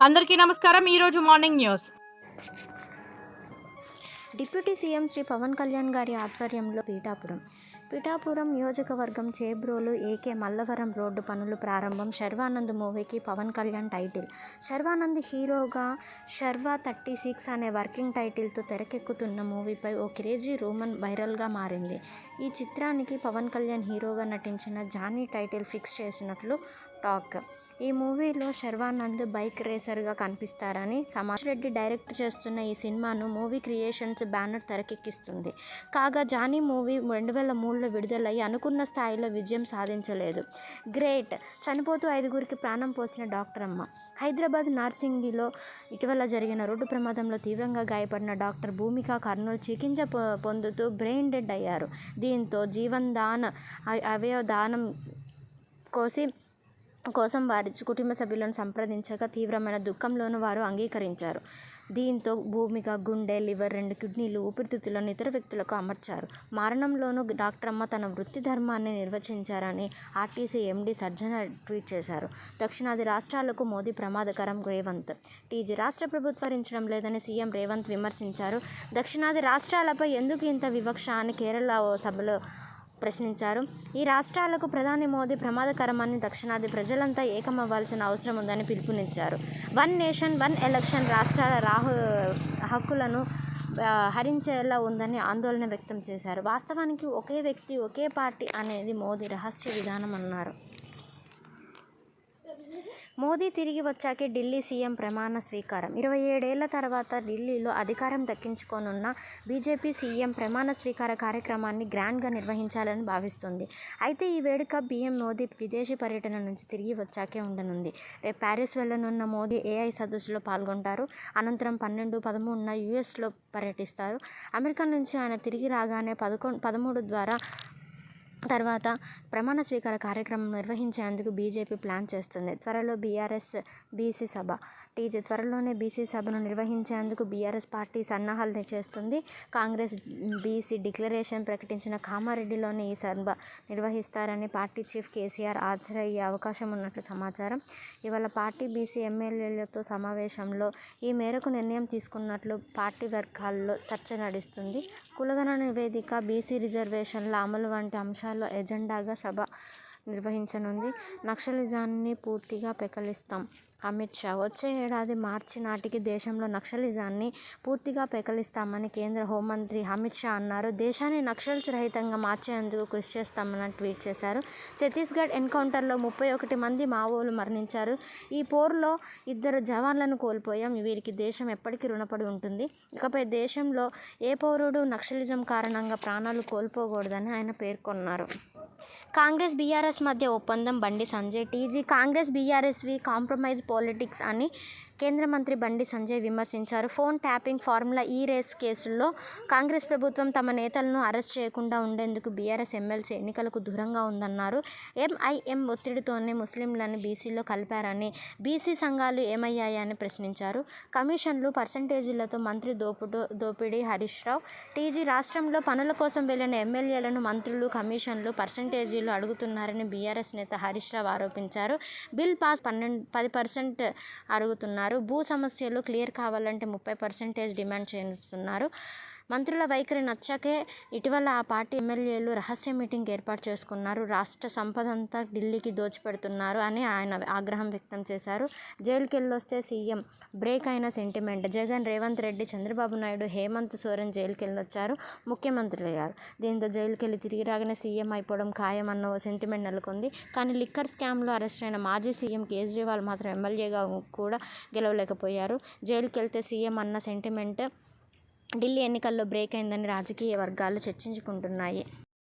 అందరికీ నమస్కారం. ఈరోజు morning news. Deputy CM Shri Pawan Kalyan గారి ఆధ్వర్యంలో పీఠాపురం. పీఠాపురం నియోజకవర్గం చేబ్రోలు ఏకే మల్లవరం రోడ్డు పనులు ప్రారంభం. శర్వానంద్ మూవీకి పవన్ కళ్యాణ్ టైటిల్. శర్వానంద్ హీరోగా శర్వా థర్టీ సిక్స్ అనే వర్కింగ్ టైటిల్తో తెరకెక్కుతున్న మూవీపై ఓ క్రేజీ రూమన్ వైరల్గా మారింది. ఈ చిత్రానికి పవన్ కళ్యాణ్ హీరోగా నటించిన జానీ టైటిల్ ఫిక్స్ చేసినట్లు టాక్. ఈ మూవీలో శర్వానంద్ బైక్ రేసర్గా కనిపిస్తారని సమాజ్ రెడ్డి డైరెక్ట్ చేస్తున్న ఈ సినిమాను మూవీ క్రియేషన్స్ బ్యానర్ తెరకెక్కిస్తుంది. కాగా జానీ మూవీ రెండు వేల మూడులో విడుదలయ్యి అనుకున్న స్థాయిలో విజయం సాధించలేదు. గ్రేట్! చనిపోతూ ఐదుగురికి ప్రాణం పోసిన డాక్టర్ అమ్మ హైదరాబాద్ నార్సింగిలో ఇటీవల జరిగిన రోడ్డు ప్రమాదంలో తీవ్రంగా గాయపడిన డాక్టర్ భూమిక కర్నూలు చికిత్స పొ- పొందుతూ బ్రెయిన్ డెడ్ అయ్యారు. దీంతో జీవన్ దాన్ అవ- అవయవ దానం కోసి కోసం వారి కుటుంబ సభ్యులను సంప్రదించగా తీవ్రమైన దుఃఖంలోనూ వారు అంగీకరించారు. దీంతో భూమిక గుండె లివర్ రెండు కిడ్నీలు ఊపిరితిత్తులను ఇతర వ్యక్తులకు అమర్చారు. మరణంలోనూ డాక్టర్ అమ్మ తన వృత్తి ధర్మాన్ని నిర్వచించారని ఆర్టీసీ ఎండీ సర్జన ట్వీట్ చేశారు. దక్షిణాది రాష్ట్రాలకు మోదీ ప్రమాదకరం రేవంత్. టీజీ రాష్ట్ర ప్రభుత్వం భరించడం లేదని సీఎం రేవంత్ విమర్శించారు. దక్షిణాది రాష్ట్రాలపై ఎందుకు ఇంత వివక్ష అని కేరళ ఓ సభలో ప్రశ్నించారు. ఈ రాష్ట్రాలకు ప్రధాని మోదీ ప్రమాదకరమని దక్షిణాది ప్రజలంతా ఏకమవ్వాల్సిన అవసరం ఉందని పిలుపునిచ్చారు. వన్ నేషన్ వన్ ఎలక్షన్ రాష్ట్రాల రాహు హక్కులను హరించేలా ఉందని ఆందోళన వ్యక్తం చేశారు. వాస్తవానికి ఒకే వ్యక్తి ఒకే పార్టీ అనేది మోదీ రహస్య విధానం అన్నారు. మోదీ తిరిగి వచ్చాకే ఢిల్లీ సీఎం ప్రమాణ స్వీకారం. ఇరవై ఏడేళ్ళ తర్వాత ఢిల్లీలో అధికారం దక్కించుకోనున్న బీజేపీ సీఎం ప్రమాణ స్వీకార కార్యక్రమాన్ని గ్రాండ్గా నిర్వహించాలని భావిస్తుంది. అయితే ఈ వేడుక బిఎం మోదీ విదేశీ పర్యటన నుంచి తిరిగి వచ్చాకే ఉండనుంది. రేపు ప్యారిస్ వెళ్ళనున్న మోదీ ఏఐ సదస్సులో పాల్గొంటారు. అనంతరం పన్నెండు పదమూడున యుఎస్లో పర్యటిస్తారు. అమెరికా నుంచి ఆయన తిరిగి రాగానే పదకొండు పదమూడు ద్వారా తర్వాత ప్రమాణ స్వీకార కార్యక్రమం నిర్వహించేందుకు బీజేపీ ప్లాన్ చేస్తుంది. త్వరలో బీఆర్ఎస్ బీసీ సభ. టీజీ త్వరలోనే బీసీ సభను నిర్వహించేందుకు బీఆర్ఎస్ పార్టీ సన్నాహాలు చేస్తుంది. కాంగ్రెస్ బీసీ డిక్లరేషన్ ప్రకటించిన కామారెడ్డిలోని ఈ సభ నిర్వహిస్తారని పార్టీ చీఫ్ కేసీఆర్ హాజరయ్యే అవకాశం ఉన్నట్లు సమాచారం. ఇవాళ పార్టీ బీసీ ఎమ్మెల్యేలతో సమావేశంలో ఈ మేరకు నిర్ణయం తీసుకున్నట్లు పార్టీ వర్గాల్లో చర్చ నడుస్తుంది. కులగణ నివేదిక బీసీ రిజర్వేషన్ల అమలు వంటి అంశాల ఎజెండాగా సభ నిర్వహించనుంది. నక్సలిజాన్ని పూర్తిగా పెకలిస్తాం. అమిత్ షా వచ్చే ఏడాది మార్చి నాటికి దేశంలో నక్సలిజాన్ని పూర్తిగా పెకలిస్తామని కేంద్ర హోంమంత్రి అమిత్ షా అన్నారు. దేశాన్ని నక్సల్స్ రహితంగా మార్చేందుకు కృషి చేస్తామని ట్వీట్ చేశారు. ఛత్తీస్గఢ్ ఎన్కౌంటర్లో ముప్పై ఒకటి మంది మావోలు మరణించారు. ఈ పోరులో ఇద్దరు జవాన్లను కోల్పోయాం. వీరికి దేశం ఎప్పటికీ రుణపడి ఉంటుంది. ఇకపై దేశంలో ఏ పౌరుడు నక్సలిజం కారణంగా ప్రాణాలు కోల్పోకూడదని ఆయన పేర్కొన్నారు. కాంగ్రెస్ బీఆర్ఎస్ మధ్య ఒప్పందం బండి సంజయ్ టీజీ కాంగ్రెస్ బీఆర్ఎస్వి కాంప్రమైజ్ పాలిటిక్స్ అని కేంద్ర మంత్రి బండి సంజయ్ విమర్శించారు. Phone tapping formula E race కేసుల్లో కాంగ్రెస్ ప్రభుత్వం తమ నేతలను అరెస్ట్ చేయకుండా ఉండేందుకు బీఆర్ఎస్ ఎమ్మెల్సీ ఎన్నికలకు దూరంగా ఉందన్నారు. ఎంఐఎం ఒత్తిడితోనే ముస్లింలను బీసీలో కలిపారని బీసీ సంఘాలు ఏమయ్యాయని ప్రశ్నించారు. కమిషన్లు పర్సంటేజీలతో మంత్రి దోపుడు దోపిడీ హరీష్ రావు టీజీ రాష్ట్రంలో పనుల కోసం వెళ్ళిన ఎమ్మెల్యేలను మంత్రులు కమిషన్లు పర్సంటేజీలు అడుగుతున్నారని బీఆర్ఎస్ నేత హరీష్ రావు ఆరోపించారు. బిల్ పాస్ పన్నెండు పది పర్సెంట్ అడుగుతున్నారు. భూ సమస్యలు క్లియర్ కావాలంటే ముప్పై పర్సెంటేజ్ డిమాండ్ చేస్తున్నారు. మంత్రుల వైఖరి నచ్చకే ఇటీవల ఆ పార్టీ ఎమ్మెల్యేలు రహస్య మీటింగ్ ఏర్పాటు చేసుకున్నారు. రాష్ట్ర సంపదంతా ఢిల్లీకి దోచిపెడుతున్నారు అని ఆయన ఆగ్రహం వ్యక్తం చేశారు. జైలుకి వెళ్ళొస్తే సీఎం బ్రేక్ అయిన సెంటిమెంట్. జగన్ రేవంత్ రెడ్డి చంద్రబాబు నాయుడు హేమంత్ సోరెన్ జైలుకి వెళ్ళొచ్చారు ముఖ్యమంత్రులు గారు. దీంతో జైలుకి వెళ్ళి తిరిగి రాగానే సీఎం అయిపోవడం ఖాయం అన్న ఓ సెంటిమెంట్ నెలకొంది. కానీ లిక్కర్ స్కామ్లో అరెస్ట్ అయిన మాజీ సీఎం కేజ్రీవాల్ మాత్రం ఎమ్మెల్యేగా కూడా గెలవలేకపోయారు. జైలుకి వెళ్తే సీఎం అన్న సెంటిమెంట్ ఢిల్లీ ఎన్నికల్లో బ్రేక్ అయిందని రాజకీయ వర్గాలు చర్చించుకుంటున్నాయి.